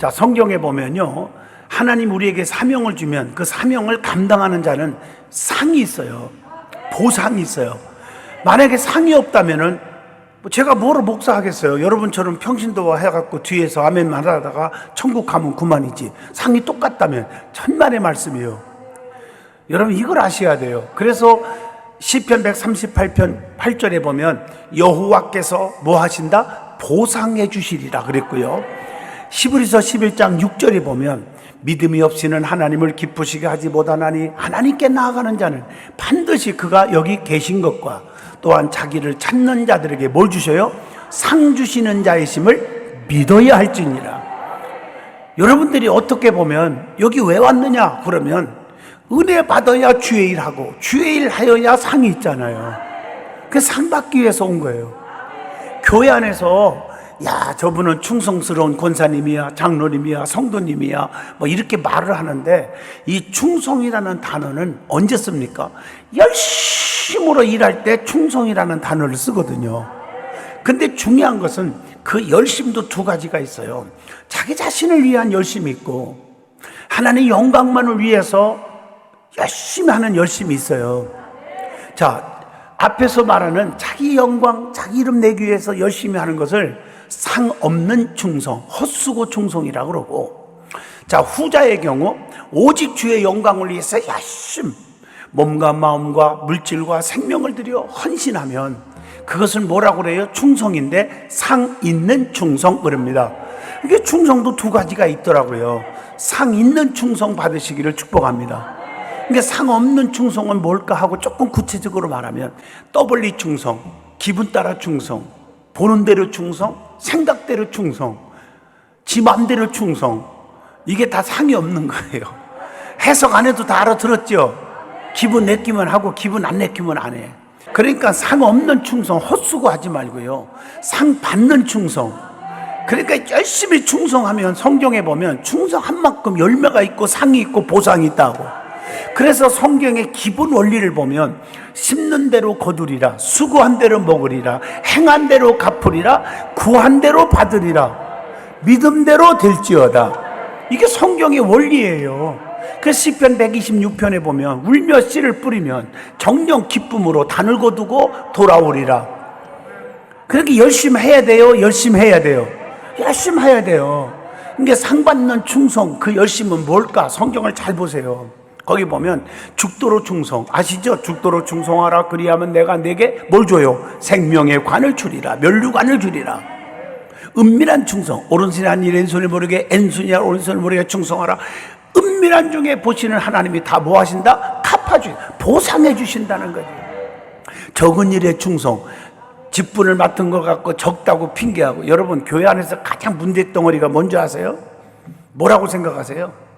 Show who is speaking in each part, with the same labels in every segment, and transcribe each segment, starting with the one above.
Speaker 1: 자, 성경에 보면요. 하나님 우리에게 사명을 주면 그 사명을 감당하는 자는 상이 있어요. 보상이 있어요. 만약에 상이 없다면은 뭐 제가 뭐로 목사하겠어요? 여러분처럼 평신도와 해갖고 뒤에서 아멘만 하다가 천국 가면 그만이지. 상이 똑같다면 천만의 말씀이에요. 여러분 이걸 아셔야 돼요. 그래서 시편 138편 8절에 보면 여호와께서 뭐 하신다? 보상해 주시리라 그랬고요. 시브리서 11장 6절에 보면 믿음이 없이는 하나님을 기쁘시게 하지 못하나니 하나님께 나아가는 자는 반드시 그가 여기 계신 것과 또한 자기를 찾는 자들에게 뭘 주셔요? 상 주시는 자이심을 믿어야 할지니라. 여러분들이 어떻게 보면 여기 왜 왔느냐 그러면 은혜 받아야 주의 일하고 주의 일 하여야 상이 있잖아요. 그 상 받기 위해서 온 거예요. 교회 안에서 야 저분은 충성스러운 권사님이야 장로님이야 성도님이야 뭐 이렇게 말을 하는데 이 충성이라는 단어는 언제 씁니까? 열심으로 일할 때 충성이라는 단어를 쓰거든요. 근데 중요한 것은 그 열심도 두 가지가 있어요. 자기 자신을 위한 열심이 있고 하나님의 영광만을 위해서 열심히 하는 열심이 있어요. 자, 앞에서 말하는 자기 영광, 자기 이름 내기 위해서 열심히 하는 것을 상 없는 충성, 헛수고 충성이라고 그러고, 자, 후자의 경우, 오직 주의 영광을 위해서 열심, 몸과 마음과 물질과 생명을 들여 헌신하면, 그것을 뭐라고 그래요? 충성인데, 상 있는 충성, 그럽니다. 이게 충성도 두 가지가 있더라고요. 상 있는 충성 받으시기를 축복합니다. 그러니까 상 없는 충성은 뭘까 하고 조금 구체적으로 말하면 더블리 충성, 기분 따라 충성, 보는 대로 충성, 생각대로 충성, 지 맘대로 충성. 이게 다 상이 없는 거예요. 해석 안 해도 다 알아들었죠? 기분 내키면 하고 기분 안 내키면 안 해. 그러니까 상 없는 충성 헛수고 하지 말고요. 상 받는 충성. 그러니까 열심히 충성하면 성경에 보면 충성한 만큼 열매가 있고 상이 있고 보상이 있다고. 그래서 성경의 기본 원리를 보면 심는 대로 거두리라 수고한 대로 먹으리라 행한 대로 갚으리라 구한 대로 받으리라 믿음대로 될지어다. 이게 성경의 원리예요. 그 시편 126편에 보면 울며 씨를 뿌리면 정령 기쁨으로 단을 거두고 돌아오리라. 그렇게 열심히 해야 돼요? 열심히 해야 돼요? 열심히 해야 돼요. 이게 상 받는 충성 그 열심은 뭘까? 성경을 잘 보세요 거기 보면 죽도록 충성 아시죠? 죽도록 충성하라 그리하면 내가 내게 뭘 줘요? 생명의 관을 주리라 멸류관을 주리라 은밀한 충성 오른손이 왼손을 모르게 왼손이 오른손을 모르게 충성하라 은밀한 중에 보시는 하나님이 다 뭐 하신다? 갚아주 보상해 주신다는 거죠 적은 일에 충성 직분을 맡은 것 같고 적다고 핑계하고 여러분 교회 안에서 가장 문제덩어리가 뭔지 아세요? 뭐라고 생각하세요?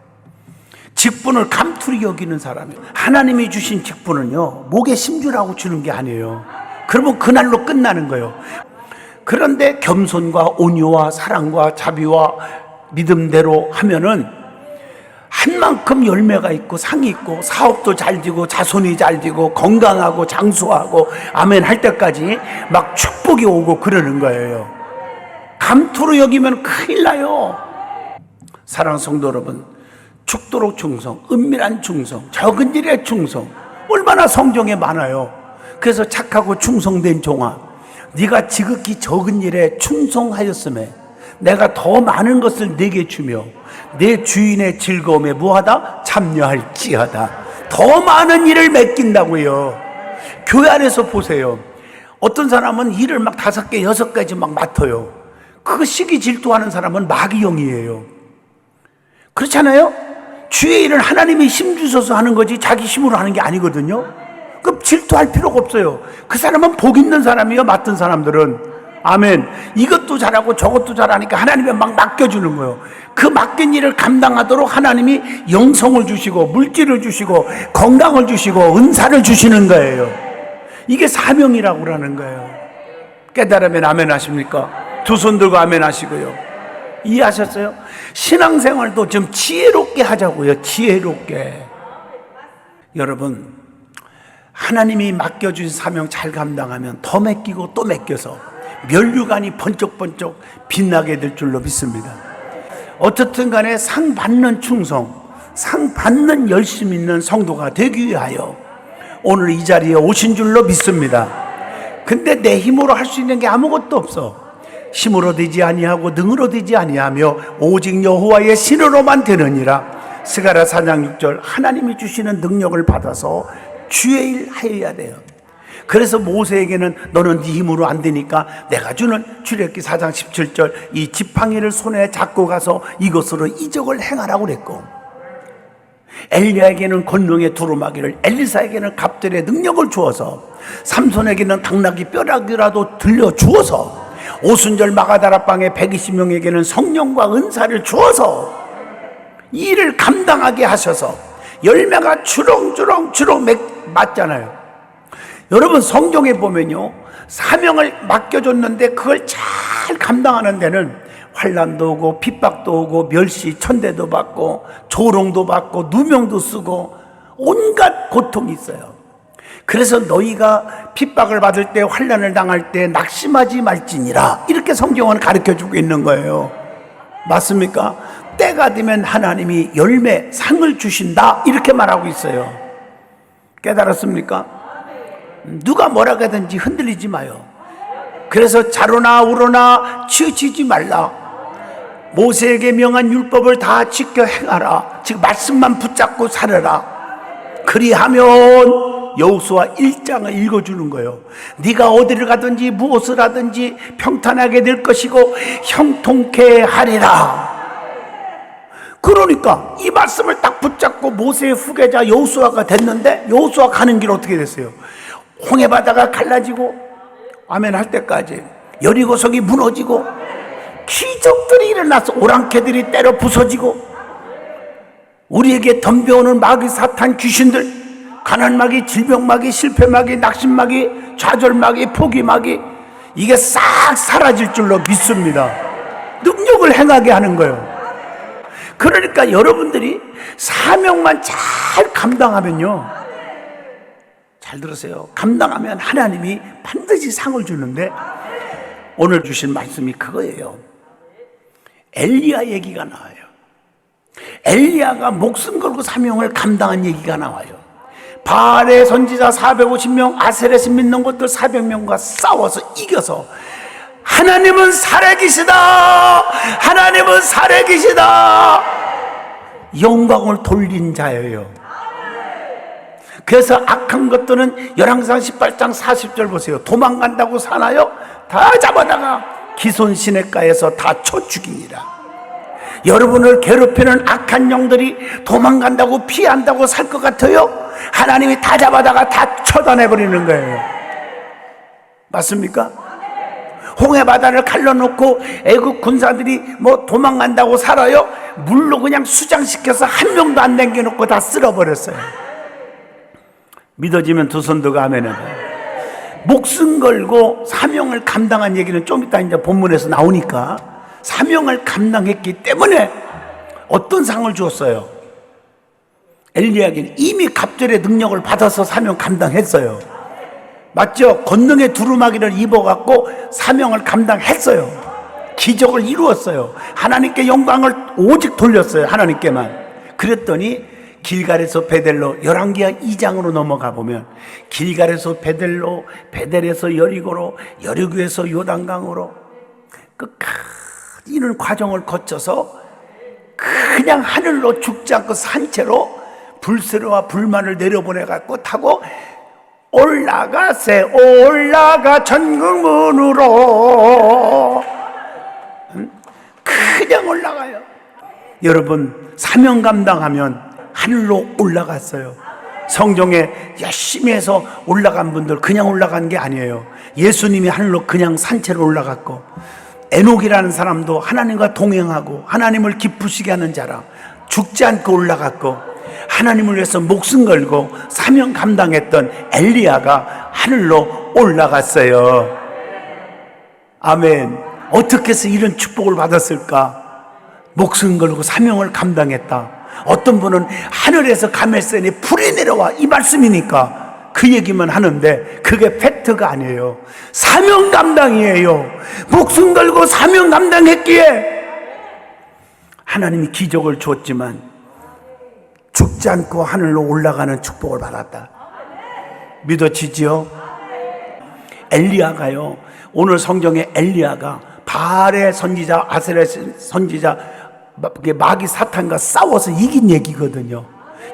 Speaker 1: 직분을 감투리 여기는 사람이에요. 하나님이 주신 직분은요, 목에 심주라고 주는 게 아니에요. 그러면 그날로 끝나는 거예요. 그런데 겸손과 온유와 사랑과 자비와 믿음대로 하면은 한 만큼 열매가 있고 상이 있고 사업도 잘 되고 자손이 잘 되고 건강하고 장수하고 아멘 할 때까지 막 축복이 오고 그러는 거예요. 감투로 여기면 큰일 나요. 사랑 성도 여러분, 죽도록 충성, 은밀한 충성, 적은 일에 충성. 얼마나 성경에 많아요. 그래서 착하고 충성된 종아, 네가 지극히 적은 일에 충성하였음에 내가 더 많은 것을 내게 주며 내 주인의 즐거움에 무하다 참여할지어다. 더 많은 일을 맡긴다고요. 교회 안에서 보세요. 어떤 사람은 일을 막 다섯 개, 여섯 가지 막 맡아요. 그 시기 질투하는 사람은 마귀형이에요. 그렇잖아요? 주의 일은 하나님이 힘 주셔서 하는 거지 자기 힘으로 하는 게 아니거든요. 그럼 질투할 필요가 없어요. 그 사람은 복 있는 사람이요, 맡은 사람들은. 아멘. 이것도 잘하고 저것도 잘하니까 하나님이 막 맡겨주는 거예요. 그 맡긴 일을 감당하도록 하나님이 영성을 주시고, 물질을 주시고, 건강을 주시고, 은사를 주시는 거예요. 이게 사명이라고 그러는 거예요. 깨달으면 아멘 하십니까? 두 손 들고 아멘 하시고요. 이해하셨어요? 신앙생활도 좀 지혜롭게 하자고요. 지혜롭게. 여러분, 하나님이 맡겨준 사명 잘 감당하면 더 맡기고 또 맡겨서 멸류관이 번쩍번쩍 빛나게 될 줄로 믿습니다. 어떻든 간에 상 받는 충성, 상 받는 열심 있는 성도가 되기 위하여 오늘 이 자리에 오신 줄로 믿습니다. 근데 내 힘으로 할 수 있는 게 아무것도 없어. 힘으로 되지 아니하고 능으로 되지 아니하며 오직 여호와의 신으로만 되느니라. 스가라 4장 6절 하나님이 주시는 능력을 받아서 주의 일 하여야 돼요. 그래서 모세에게는 너는 네 힘으로 안 되니까 내가 주는 출애굽기 4장 17절 이 지팡이를 손에 잡고 가서 이것으로 이적을 행하라고 그랬고 엘리야에게는 권능의 두루마기를 엘리사에게는 갑절의 능력을 주어서 삼손에게는 당나귀 뼈라기라도 들려 주어서 오순절 마가다라방의 120명에게는 성령과 은사를 주어서 이 일을 감당하게 하셔서 열매가 주렁주렁 주렁 맺- 맞잖아요. 여러분 성경에 보면요 사명을 맡겨줬는데 그걸 잘 감당하는 데는 환란도 오고 핍박도 오고 멸시 천대도 받고 조롱도 받고 누명도 쓰고 온갖 고통이 있어요. 그래서 너희가 핍박을 받을 때 환란을 당할 때 낙심하지 말지니라 이렇게 성경은 가르쳐 주고 있는 거예요. 맞습니까? 때가 되면 하나님이 열매 상을 주신다 이렇게 말하고 있어요. 깨달았습니까? 누가 뭐라 하든지 흔들리지 마요. 그래서 자로나 우로나 치우치지 말라. 모세에게 명한 율법을 다 지켜 행하라. 즉 말씀만 붙잡고 살아라. 그리하면 여호수아 1장을 읽어주는 거예요. 네가 어디를 가든지 무엇을 하든지 평탄하게 될 것이고 형통케 하리라. 그러니까 이 말씀을 딱 붙잡고 모세의 후계자 여호수아가 됐는데 여호수아 가는 길 어떻게 됐어요? 홍해 바다가 갈라지고 아멘 할 때까지 여리고성이 무너지고 기적들이 일어나서 오랑캐들이 때려 부서지고 우리에게 덤벼오는 마귀 사탄 귀신들 가난마귀 질병마귀 실패마귀 낙심마귀 좌절마귀 포기마귀 이게 싹 사라질 줄로 믿습니다. 능력을 행하게 하는 거예요. 그러니까 여러분들이 사명만 잘 감당하면요. 잘 들으세요. 감당하면 하나님이 반드시 상을 주는데 오늘 주신 말씀이 그거예요. 엘리야 얘기가 나와요. 엘리야가 목숨 걸고 사명을 감당한 얘기가 나와요. 바알의 선지자 450명, 아세렛을 믿는 것들 400명과 싸워서 이겨서 하나님은 살아계시다! 하나님은 살아계시다! 영광을 돌린 자예요. 그래서 악한 것들은 열왕상 18장 40절 보세요. 도망간다고 사나요? 다 잡아다가 기손 시냇가에서 다 쳐 죽이니라. 여러분을 괴롭히는 악한 영들이 도망간다고 피한다고 살 것 같아요? 하나님이 다 잡아다가 다 처단해 버리는 거예요. 맞습니까? 홍해 바다를 갈라놓고 애국 군사들이 뭐 도망간다고 살아요? 물로 그냥 수장시켜서 한 명도 안 남겨놓고 다 쓸어버렸어요. 믿어지면 두 손도 가면은 목숨 걸고 사명을 감당한 얘기는 좀 이따 이제 본문에서 나오니까 사명을 감당했기 때문에 어떤 상을 주었어요? 엘리야에게는 이미 갑절의 능력을 받아서 사명 감당했어요. 맞죠? 권능의 두루마기를 입어갖고 사명을 감당했어요. 기적을 이루었어요. 하나님께 영광을 오직 돌렸어요. 하나님께만. 그랬더니 길갈에서 베델로 열왕기하 2장으로 넘어가 보면 길갈에서 베델로 베델에서 여리고로 여리고에서 요단강으로 끝까지 이런 과정을 거쳐서 그냥 하늘로 죽지 않고 산채로 불세로와 불만을 내려보내 갖고 타고 올라가세 올라가 전국문으로 음? 그냥 올라가요. 여러분 사명 감당하면 하늘로 올라갔어요. 성경에 열심히 해서 올라간 분들 그냥 올라간 게 아니에요. 예수님이 하늘로 그냥 산채로 올라갔고 에녹이라는 사람도 하나님과 동행하고 하나님을 기쁘시게 하는 자라 죽지 않고 올라갔고 하나님을 위해서 목숨 걸고 사명 감당했던 엘리야가 하늘로 올라갔어요. 아멘. 어떻게 해서 이런 축복을 받았을까? 목숨 걸고 사명을 감당했다. 어떤 분은 하늘에서 가멜센에 불이 내려와 이 말씀이니까 그 얘기만 하는데 그게 팩트가 아니에요. 사명 감당이에요. 목숨 걸고 사명 감당했기에 하나님이 기적을 줬지만 죽지 않고 하늘로 올라가는 축복을 받았다. 믿어지지요? 엘리야가요. 오늘 성경에 엘리야가 바알의 선지자 아세레 선지자 마귀 사탄과 싸워서 이긴 얘기거든요.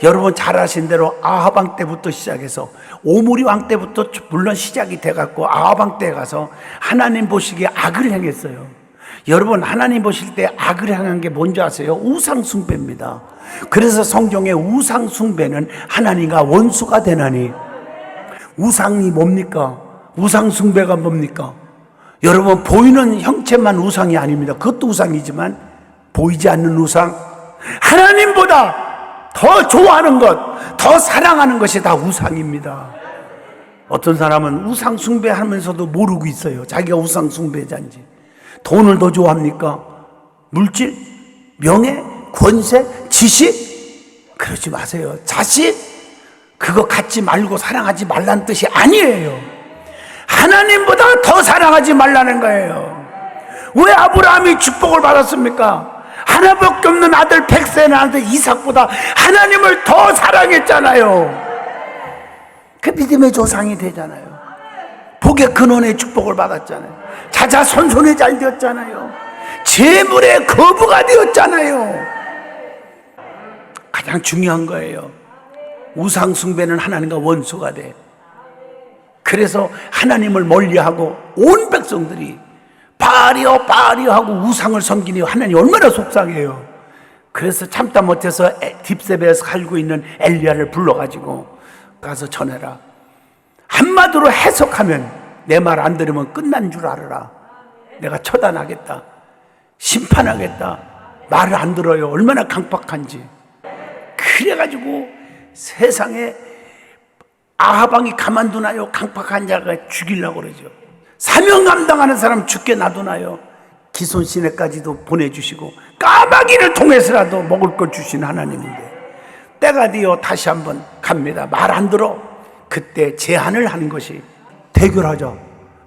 Speaker 1: 여러분 잘 아신 대로 왕 때부터 시작해서 오므리 왕 때부터 물론 시작이 돼 갖고 아합 왕때 가서 하나님 보시기에 악을 행했어요. 여러분 하나님 보실 때 악을 행한 게 뭔지 아세요? 우상 숭배입니다. 그래서 성경에 우상 숭배는 하나님과 원수가 되나니 우상이 뭡니까? 우상 숭배가 뭡니까? 여러분 보이는 형체만 우상이 아닙니다. 그것도 우상이지만 보이지 않는 우상 하나님보다 더 좋아하는 것, 더 사랑하는 것이 다 우상입니다. 어떤 사람은 우상 숭배하면서도 모르고 있어요. 자기가 우상 숭배자인지. 돈을 더 좋아합니까? 물질, 명예, 권세, 지식? 그러지 마세요. 자식? 그거 갖지 말고 사랑하지 말라는 뜻이 아니에요. 하나님보다 더 사랑하지 말라는 거예요. 왜 아브라함이 축복을 받았습니까? 하나밖에 없는 아들 아들 이삭보다 하나님을 더 사랑했잖아요. 그 믿음의 조상이 되잖아요. 복의 근원의 축복을 받았잖아요. 자자 손손이 잘 되었잖아요. 재물의 거부가 되었잖아요. 가장 중요한 거예요. 우상 숭배는 하나님과 원수가 돼. 그래서 하나님을 멀리하고 온 백성들이 바리어 바리어 하고 우상을 섬기니 하나님 얼마나 속상해요. 그래서 참다 못해서 딥세베에서 살고 있는 엘리야를 불러가지고 가서 전해라. 한마디로 해석하면 내 말 안 들으면 끝난 줄 알아라. 내가 처단하겠다. 심판하겠다. 말을 안 들어요. 얼마나 강박한지. 그래가지고 세상에 아하방이 가만두나요? 강박한 자가 죽이려고 그러죠. 사명 감당하는 사람 죽게 놔두나요? 기손 시내까지도 보내주시고 까마귀를 통해서라도 먹을 걸 주신 하나님인데 때가 되어 다시 한번 갑니다. 말 안 들어. 그때 제안을 하는 것이 대결하자.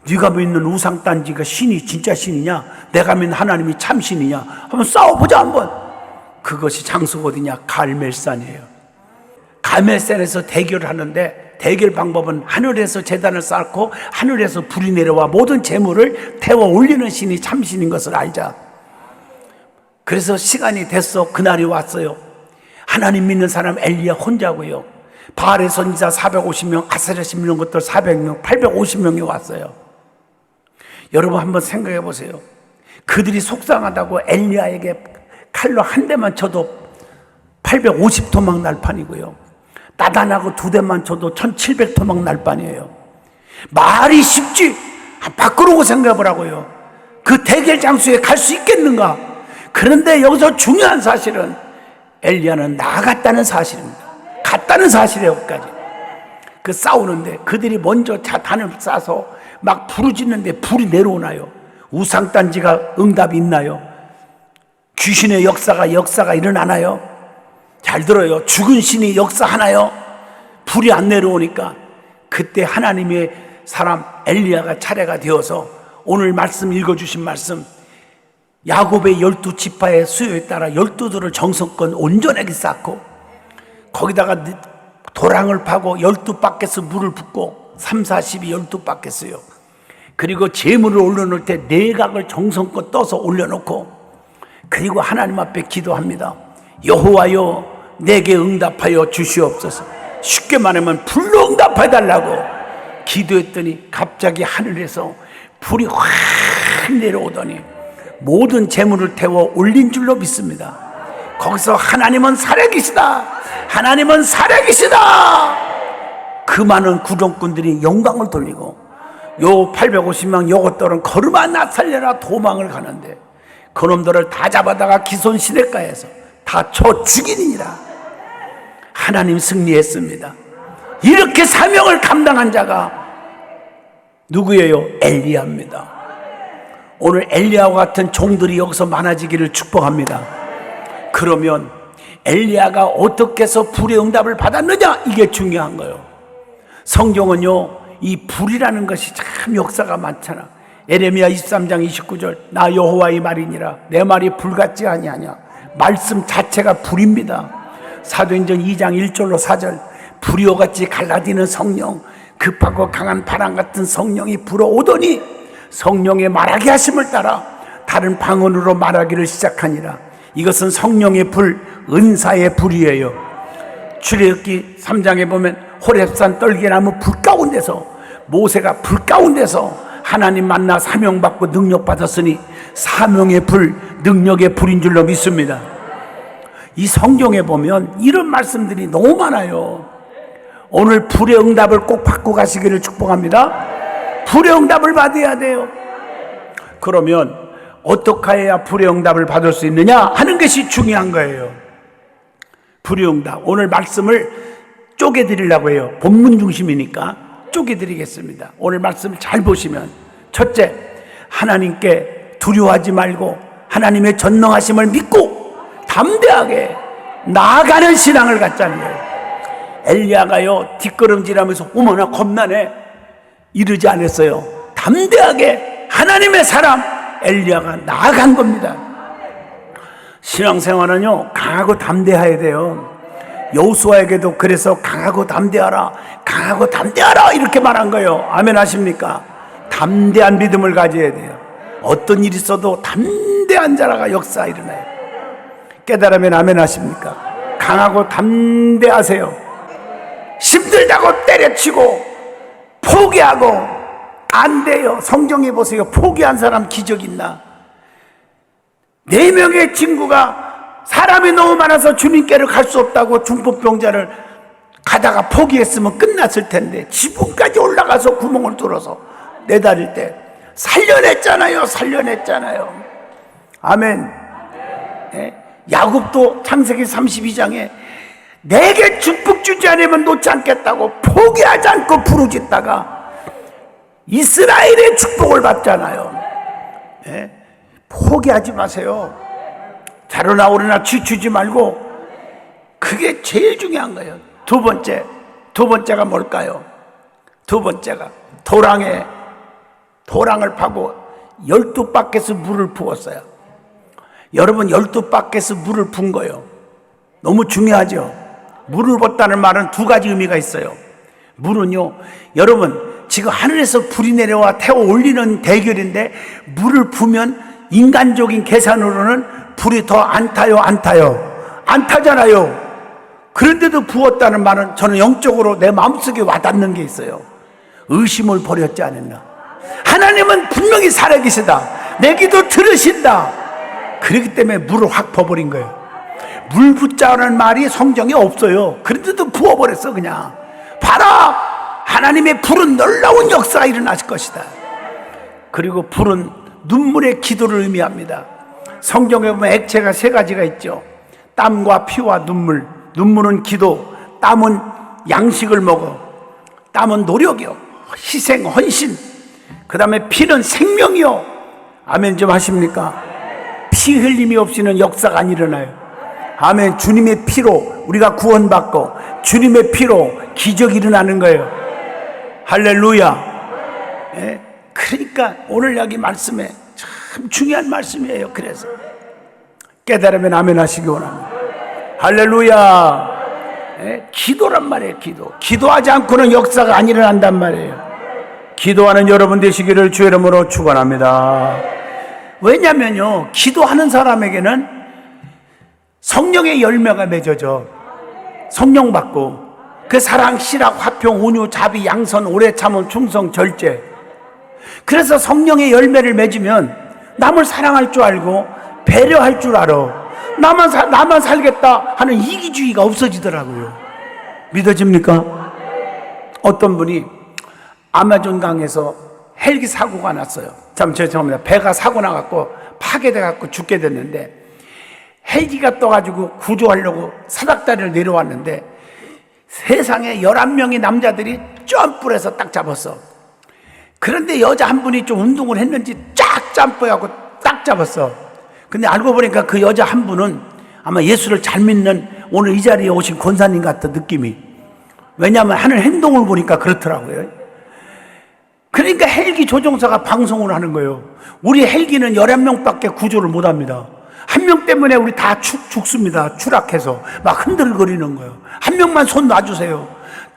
Speaker 1: 네가 믿는 우상 단지가 신이 진짜 신이냐? 내가 믿는 하나님이 참 신이냐? 한번 싸워보자 한번. 그것이 장소가 어디냐? 갈멜산이에요. 갈멜산에서 대결을 하는데 대결 방법은 하늘에서 재단을 쌓고 하늘에서 불이 내려와 모든 재물을 태워 올리는 신이 참신인 것을 알자. 그래서 시간이 됐어. 그날이 왔어요. 하나님 믿는 사람 엘리야 혼자고요. 바알의 선지자 450명, 아세라 10명 것들 400명, 850명이 왔어요. 여러분 한번 생각해 보세요. 그들이 속상하다고 엘리야에게 칼로 한 대만 쳐도 850토막 날 판이고요. 따단하고 두 대만 쳐도 1700토막 날 판이에요. 말이 쉽지. 바꾸라고 생각을 하고요. 그 대결 장소에 갈 수 있겠는가? 그런데 여기서 중요한 사실은 엘리야는 나갔다는 사실입니다. 갔다는 사실이에요, 여기까지. 그 싸우는데 그들이 먼저 자탄을 쏴서 막 부르짖는데 불이 내려오나요? 우상단지가 응답이 있나요? 귀신의 역사가 역사가 일어나나요? 잘 들어요. 죽은 신이 역사하나요? 불이 안 내려오니까 그때 하나님의 사람 엘리야가 차례가 되어서 오늘 말씀 읽어주신 말씀 야곱의 열두 지파의 수요에 따라 열두들을 정성껏 온전하게 쌓고 거기다가 도랑을 파고 열두 바켓스 물을 붓고 3, 40이 열두 바켓스요. 그리고 재물을 올려놓을 때 내각을 정성껏 떠서 올려놓고 그리고 하나님 앞에 기도합니다. 여호와여 내게 응답하여 주시옵소서. 쉽게 말하면 불로 응답해 달라고 기도했더니 갑자기 하늘에서 불이 확 내려오더니 모든 재물을 태워 올린 줄로 믿습니다. 거기서 하나님은 살아계시다. 하나님은 살아계시다. 그 많은 구정꾼들이 영광을 돌리고 요 850명 요것들은 걸음아 나 살려라 도망을 가는데 그놈들을 다 잡아다가 기손 시내가에서 다 쳐 죽이니라. 하나님 승리했습니다. 이렇게 사명을 감당한 자가 누구예요? 엘리야입니다. 오늘 엘리야와 같은 종들이 여기서 많아지기를 축복합니다. 그러면 엘리야가 어떻게 해서 불의 응답을 받았느냐? 이게 중요한 거예요. 성경은요, 이 불이라는 것이 참 역사가 많잖아. 에레미야 23장 29절 나 여호와의 말이니라 내 말이 불같지 아니하냐 말씀 자체가 불입니다. 사도행전 2장 1절로 4절. 불이오같이 갈라디는 성령 급하고 강한 바람 같은 성령이 불어오더니 성령의 말하게 하심을 따라 다른 방언으로 말하기를 시작하니라. 이것은 성령의 불 은사의 불이에요. 출애굽기 3장에 보면 호렙산 떨기나무 불 가운데서 모세가 불 가운데서 하나님 만나 사명받고 능력받았으니 사명의 불, 능력의 불인 줄로 믿습니다. 이 성경에 보면 이런 말씀들이 너무 많아요. 오늘 불의 응답을 꼭 받고 가시기를 축복합니다. 불의 응답을 받아야 돼요. 그러면 어떻게 해야 불의 응답을 받을 수 있느냐 하는 것이 중요한 거예요. 불의 응답. 오늘 말씀을 쪼개 드리려고 해요. 본문 중심이니까 쪼개 드리겠습니다. 오늘 말씀 잘 보시면 첫째, 하나님께 두려워하지 말고 하나님의 전능하심을 믿고 담대하게 나아가는 신앙을 갖자는 거예요. 엘리야가요 뒷걸음질하면서 어머나 겁나네 이러지 않았어요. 담대하게 하나님의 사람 엘리야가 나아간 겁니다. 신앙생활은요 강하고 담대해야 돼요. 여호수아에게도 그래서 강하고 담대하라, 강하고 담대하라 이렇게 말한 거예요. 아멘 하십니까? 담대한 믿음을 가져야 돼요. 어떤 일이 있어도 담대한 자라가 역사 일어나요. 깨달으면 아멘 하십니까? 강하고 담대하세요. 힘들다고 때려치고 포기하고 안 돼요. 성경에 보세요. 포기한 사람 기적 있나? 네 명의 친구가 사람이 너무 많아서 주님께로 갈 수 없다고 중풍병자를 가다가 포기했으면 끝났을 텐데 지붕까지 올라가서 구멍을 뚫어서 내다릴 때 살려냈잖아요. 살려냈잖아요. 아멘. 예? 야곱도 창세기 32장에 내게 축복 주지 않으면 놓지 않겠다고 포기하지 않고 부르짖다가 이스라엘의 축복을 받잖아요. 예? 포기하지 마세요. 자로나 오르나 지추지 말고 그게 제일 중요한 거예요. 두 번째, 두 번째가 뭘까요? 두 번째가 도랑에 도랑을 파고 열두 바켓스 물을 부었어요. 여러분 열두 바켓스 물을 분 거예요. 너무 중요하죠. 물을 붓다는 말은 두 가지 의미가 있어요. 물은요, 여러분 지금 하늘에서 불이 내려와 태워 올리는 대결인데 물을 부면 인간적인 계산으로는 불이 더 안 타요, 안 타요, 안 타잖아요. 그런데도 부었다는 말은 저는 영적으로 내 마음속에 와닿는 게 있어요. 의심을 버렸지 않았나. 하나님은 분명히 살아계시다. 내 기도 들으신다. 그렇기 때문에 물을 확 퍼버린 거예요. 물 붓자는 말이 성경에 없어요. 그런데도 부어버렸어, 그냥. 봐라! 하나님의 불은 놀라운 역사가 일어나실 것이다. 그리고 불은 눈물의 기도를 의미합니다. 성경에 보면 액체가 세 가지가 있죠. 땀과 피와 눈물. 눈물은 기도, 땀은 양식을 먹어. 땀은 노력이요. 희생, 헌신. 그 다음에 피는 생명이요. 아멘 좀 하십니까? 피 흘림이 없이는 역사가 안 일어나요. 아멘. 주님의 피로 우리가 구원받고 주님의 피로 기적이 일어나는 거예요. 할렐루야. 예? 그러니까 오늘 여기 말씀에 참 중요한 말씀이에요. 그래서 깨달으면 아멘 하시기 원합니다. 할렐루야. 예? 기도란 말이에요. 기도. 기도하지 않고는 역사가 안 일어난단 말이에요. 기도하는 여러분 되시기를 주의 이름으로 축원합니다. 왜냐면요. 기도하는 사람에게는 성령의 열매가 맺어져. 성령 받고 그 사랑, 실학, 화평, 온유, 자비, 양선, 오래 참음, 충성, 절제. 그래서 성령의 열매를 맺으면 남을 사랑할 줄 알고 배려할 줄 알아. 나만 사, 나만 살겠다 하는 이기주의가 없어지더라고요. 믿어집니까? 어떤 분이 아마존 강에서 헬기 사고가 났어요. 참 죄송합니다. 배가 사고 나갖고 파괴돼 갖고 죽게 됐는데 헬기가 떠가지고 구조하려고 사닥다리를 내려왔는데 세상에 11명의 남자들이 점프해서 딱 잡았어. 그런데 여자 한 분이 좀 운동을 했는지 쫙 점프해갖고 딱 잡았어. 근데 알고 보니까 그 여자 한 분은 아마 예수를 잘 믿는 오늘 이 자리에 오신 권사님 같은 느낌이. 왜냐하면 하는 행동을 보니까 그렇더라고요. 그러니까 헬기 조종사가 방송을 하는 거예요. 우리 헬기는 11명 밖에 구조를 못 합니다. 한 명 때문에 우리 다 죽, 죽습니다. 추락해서 막 흔들거리는 거예요. 한 명만 손 놔주세요.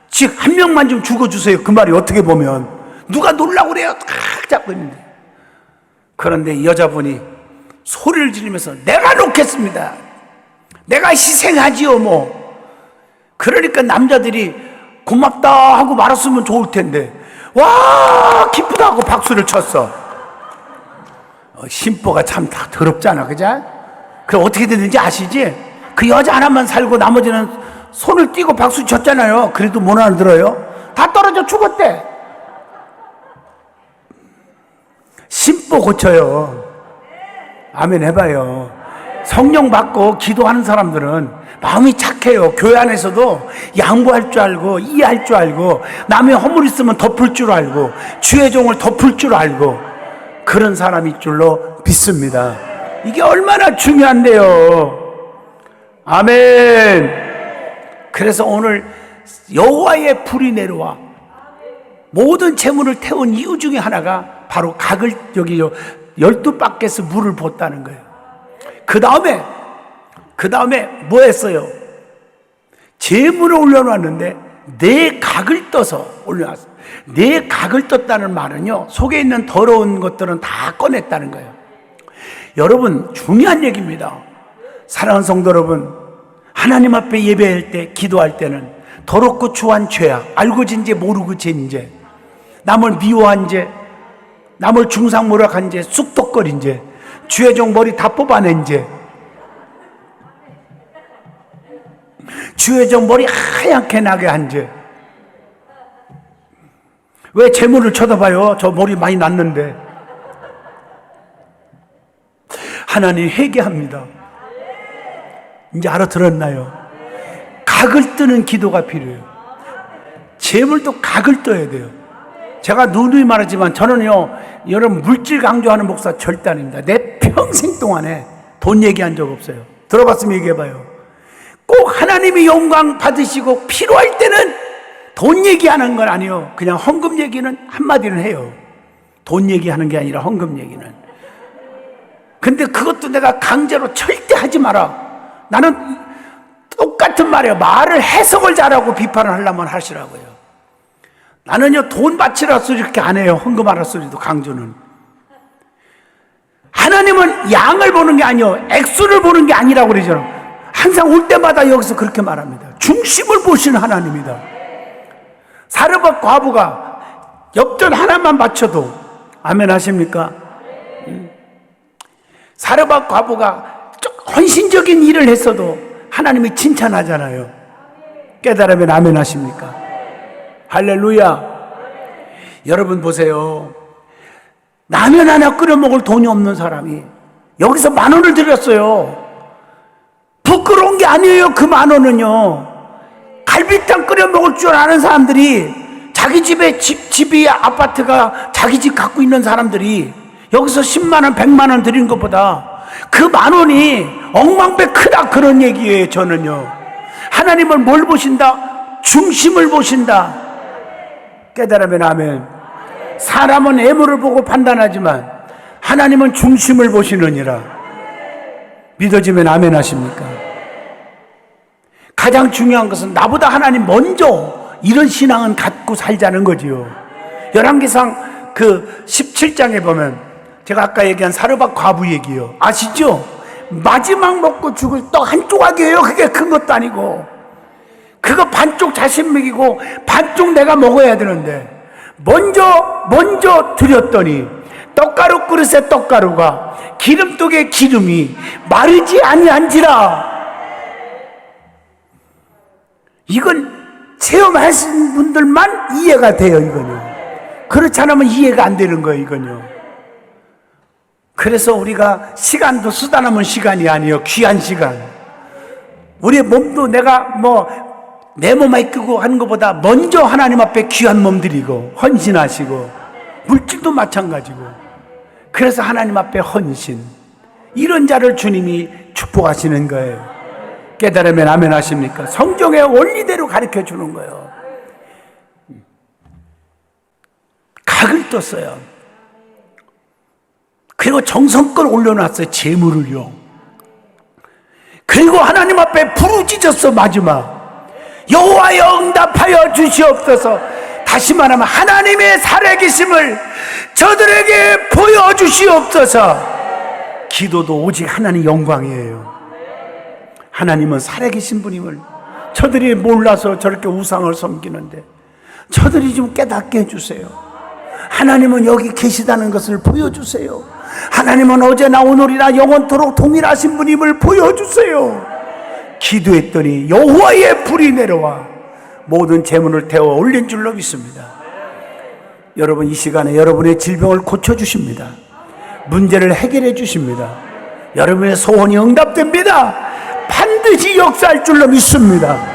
Speaker 1: 즉, 한 명만 좀 죽어주세요. 그 말이 어떻게 보면. 누가 놀라고 그래요? 탁 잡고 있는데. 그런데 이 여자분이 소리를 지르면서 내가 놓겠습니다. 내가 희생하지요, 뭐. 그러니까 남자들이 고맙다 하고 말았으면 좋을 텐데, 와, 기쁘다 하고 박수를 쳤어. 어, 심보가 참 다 더럽잖아, 그죠? 그 어떻게 됐는지 아시지? 그 여자 하나만 살고 나머지는 손을 띄고 박수 쳤잖아요. 그래도 못 알아들어요. 다 떨어져 죽었대. 심보 고쳐요. 아멘 해봐요. 성령 받고 기도하는 사람들은 마음이 착해요. 교회 안에서도 양보할 줄 알고 이해할 줄 알고 남의 허물 있으면 덮을 줄 알고 주의 종을 덮을 줄 알고 그런 사람일 줄로 믿습니다. 이게 얼마나 중요한데요. 아멘. 그래서 오늘 여호와의 불이 내려와 모든 재물을 태운 이유 중에 하나가 바로 각을 여기 요 열두 바켓스 물을 붓다는 거예요. 그 다음에 그 다음에 뭐 했어요? 재물을 올려놨는데 내 각을 떠서 올려놨어요. 내 각을 떴다는 말은요 속에 있는 더러운 것들은 다 꺼냈다는 거예요. 여러분 중요한 얘기입니다. 사랑하는 성도 여러분, 하나님 앞에 예배할 때, 기도할 때는 더럽고 추한 죄악, 알고 진죄, 모르고 진 죄, 남을 미워한 죄, 남을 중상모략한 죄, 쑥덕거린 죄, 주의 종 머리 다 뽑아낸 죄, 주의 종 머리 하얗게 나게 한 죄. 왜 재물을 쳐다봐요? 저 머리 많이 났는데. 하나님 회개합니다. 이제 알아들었나요? 각을 뜨는 기도가 필요해요. 재물도 각을 떠야 돼요. 제가 누누이 말하지만 저는요, 여러분 물질 강조하는 목사 절대 아닙니다. 내 동안에 돈 얘기한 적 없어요. 들어봤으면 얘기해봐요. 꼭 하나님이 영광 받으시고 필요할 때는 돈 얘기하는 건 아니요. 그냥 헌금 얘기는 한마디는 해요. 돈 얘기하는 게 아니라 헌금 얘기는. 근데 그것도 내가 강제로 절대 하지 마라. 나는 똑같은 말이에요. 말을 해석을 잘하고 비판을 하려면 하시라고요. 나는요, 돈 바치라 소리 이렇게 안 해요. 헌금하라 소리도 강조는. 하나님은 양을 보는 게 아니요. 액수를 보는 게 아니라고 그러잖아요. 항상 올 때마다 여기서 그렇게 말합니다. 중심을 보시는 하나님이다. 사르밧 과부가 엽전 하나만 바쳐도 아멘 하십니까? 사르밧 과부가 헌신적인 일을 했어도 하나님이 칭찬하잖아요. 깨달으면 아멘 하십니까? 할렐루야. 여러분 보세요. 라면 하나 끓여 먹을 돈이 없는 사람이 여기서 만 원을 드렸어요. 부끄러운 게 아니에요. 그 만 원은요. 갈비탕 끓여 먹을 줄 아는 사람들이 자기 집에 집, 집이 아파트가 자기 집 갖고 있는 사람들이 여기서 10만 원, 100만 원 드린 것보다 그 만 원이 억만배 크다 그런 얘기예요. 저는요. 하나님은 뭘 보신다? 중심을 보신다. 깨달으면 아멘. 사람은 애물을 보고 판단하지만 하나님은 중심을 보시느니라. 믿어지면 아멘 하십니까? 가장 중요한 것은 나보다 하나님 먼저 이런 신앙은 갖고 살자는 거지요. 열왕기상 그 17장에 보면 제가 아까 얘기한 사르밧 과부 얘기요. 아시죠? 마지막 먹고 죽을 떡 한 조각이에요. 그게 큰 것도 아니고. 그거 반쪽 자신 먹이고 반쪽 내가 먹어야 되는데 먼저 먼저 드렸더니 떡가루 그릇에 떡가루가 기름독에 기름이 마르지 아니한지라. 이건 체험하신 분들만 이해가 돼요 이거는. 그렇지 않으면 이해가 안 되는 거예요 이건요. 그래서 우리가 시간도 쓰다 남은 시간이 아니에요 귀한 시간. 우리 몸도 내가 뭐 내 몸에 끼고 하는 것보다 먼저 하나님 앞에 귀한 몸 드리고 헌신하시고 물질도 마찬가지고 그래서 하나님 앞에 헌신 이런 자를 주님이 축복하시는 거예요. 깨달으면 아멘 하십니까? 성경의 원리대로 가르쳐 주는 거예요. 각을 떴어요. 그리고 정성껏 올려놨어요. 재물을요. 하나님 앞에 부르짖었어 마지막 여호와여 응답하여 주시옵소서. 다시 말하면 하나님의 살아계심을 저들에게 보여주시옵소서. 기도도 오직 하나님 영광이에요. 하나님은 살아계신 분임을 저들이 몰라서 저렇게 우상을 섬기는데 저들이 좀 깨닫게 해주세요. 하나님은 여기 계시다는 것을 보여주세요. 하나님은 어제나 오늘이나 영원토록 동일하신 분임을 보여주세요 기도했더니 여호와의 불이 내려와 모든 재물을 태워 올린 줄로 믿습니다. 여러분 이 시간에 여러분의 질병을 고쳐 주십니다. 문제를 해결해 주십니다. 여러분의 소원이 응답됩니다. 반드시 역사할 줄로 믿습니다.